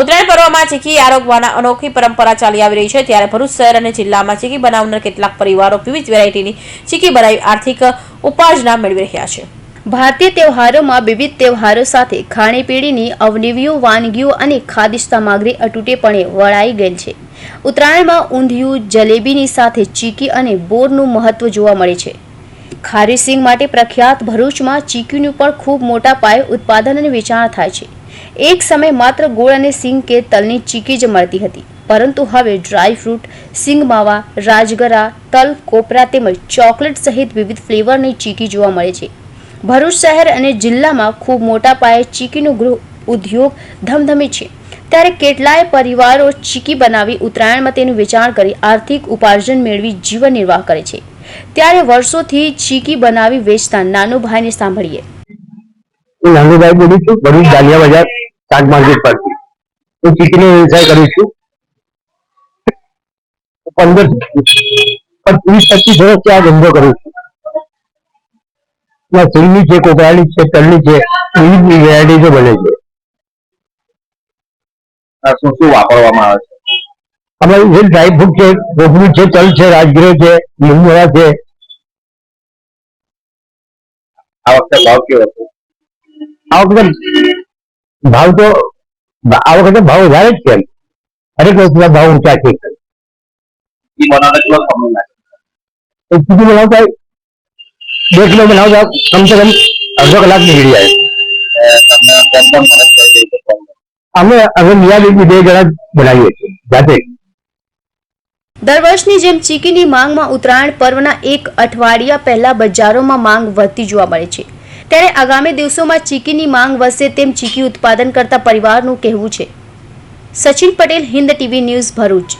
ઉત્તરાયણ પર્વમાં ચીકી આરોગવાના અનોખી પરંપરા ચાલી આવી રહી છે. ત્યારે ભરૂચ શહેર અને જિલ્લામાં ચીકી બનાવનાર કેટલાક પરિવારો વિવિધ વેરાયટીની ચીકી બનાવી આર્થિક ઉપાર્જના મેળવી રહ્યા છે. ભારતીય તહેવારોમાં વિવિધ તહેવારો સાથે ખાણીપીણીની અવનવીઓ, વાનગીઓ અને ખાદ્ય સામગ્રી અતૂટેપણે વળાઈ ગયેલ છે. ઉત્તરાયણમાં ઊંધિયું, જલેબીની સાથે ચીકી અને બોરનું મહત્વ જોવા મળે છે. ખારી સિંગ માટે પ્રખ્યાત ભરૂચમાં ચીકીનું પણ ખૂબ મોટા પાયે ઉત્પાદન અને વેચાણ થાય છે. એક સમય માત્ર ગોળ અને સિંગ કે તલની ચીકી જ મળતી હતી. પરંતુ હવે ડ્રાય ફ્રૂટ, સિંગ માવા, રાજગરા, તલ, કોપરા તેમજ ચોકલેટ સહિત વિવિધ ફ્લેવરની ચીકી જોવા મળે છે. ભરૂચ શહેર અને જિલ્લામાં ખૂબ મોટા પાયે ચીકીનું ગૃહ ઉદ્યોગ ધમધમે છે. ત્યારે કેટલાય પરિવારો ચીકી બનાવી ઉત્તરાયણમાં તેનું વેચાણ કરી આર્થિક ઉપાર્જન મેળવી જીવન નિર્વાહ કરે છે. ત્યારે વર્ષોથી ચીકી બનાવી વેચતા નાનો ભાઈને સાંભળીએ. હું નાનુભાઈ બોલું છું ભરૂચ દાલિયા બજાર શાક માર્કેટ પરથી. હું ચીકીનો વ્યવસાય કરું છું. પંદર પણ ત્રીસ પચીસ વર્ષથી આ ધંધો કરું છું. સિંગની છે કોપરાની છે તલની છે વિવિધ વેરાયટીઝો બને છે. શું શું વાપરવામાં આવે છે? અમારું જે ડ્રાયફ્રૂટ છે કોકરું છે તલ છે રાજગીરો છે લીંબોળા છે. આ વખતે ભાવ કેવો છે? આ વખતે ભાવ તો, આ વખતે ભાવ વધારે જ છે. હરેક વસ્તુના ભાવ ઊંચા છે ઈ બનાવતા બે કિલો બનાવતા કમસે કમ અડધો કલાક નીકળી જાય? અમે હવે નિયાલી બે જણા બનાવીએ છીએ, જાતે દર વર્ષની જેમ ચીકીની માંગમાં ઉત્તરાયણ પર્વના એક અઠવાડિયા પહેલા બજારોમાં માંગ વધતી જોવા મળે છે ત્યારે આગામી દિવસોમાં ચીકીની માંગ વધશે તેમ ચીકી ઉત્પાદન કરતા પરિવારનું કહેવું છે. Sachin Patel, Hind TV news Bharuch.